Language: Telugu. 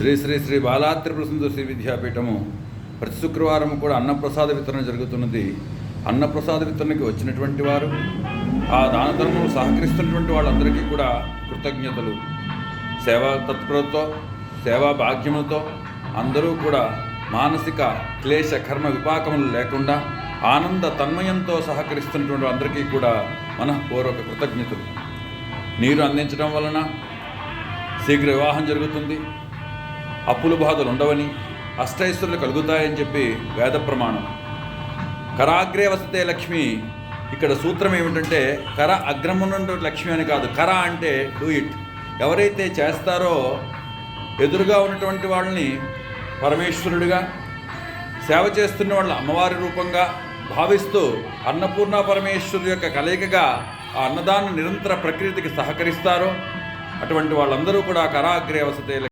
శ్రీ శ్రీ శ్రీ బాలాత్రిపుర సుందర శ్రీ విద్యాపీఠము ప్రతి శుక్రవారం కూడా అన్నప్రసాద వితరణ జరుగుతున్నది. అన్నప్రసాద వితరణకి వచ్చినటువంటి వారు ఆ దాన ధర్మం సహకరిస్తున్నటువంటి వాళ్ళందరికీ కూడా కృతజ్ఞతలు. సేవా తత్పరతో సేవా భాగ్యములతో అందరూ కూడా మానసిక క్లేశ కర్మ విపాకములు లేకుండా ఆనంద తన్మయంతో సహకరిస్తున్నటువంటి అందరికీ కూడా మనఃపూర్వక కృతజ్ఞతలు. నీరు అందించడం వలన శీఘ్ర వివాహం జరుగుతుంది. అప్పులు బాధలు ఉండవని అష్టైశ్వర్యులు కలుగుతాయని చెప్పి వేద ప్రమాణం. కరాగ్రే వసతే లక్ష్మి. ఇక్కడ సూత్రం ఏమిటంటే కర అగ్రమునందు లక్ష్మి అని కాదు కర అంటే డూ ఇట్ ఎవరైతే చేస్తారో ఎదురుగా ఉన్నటువంటి వాళ్ళని పరమేశ్వరుడిగా సేవ చేస్తున్న వాళ్ళ అమ్మవారి రూపంగా భావిస్తూ అన్నపూర్ణ పరమేశ్వరు యొక్క కలయికగా ఆ అన్నదాన నిరంతర ప్రకృతికి సహకరిస్తారో అటువంటి వాళ్ళందరూ కూడా కరాగ్రే వసతే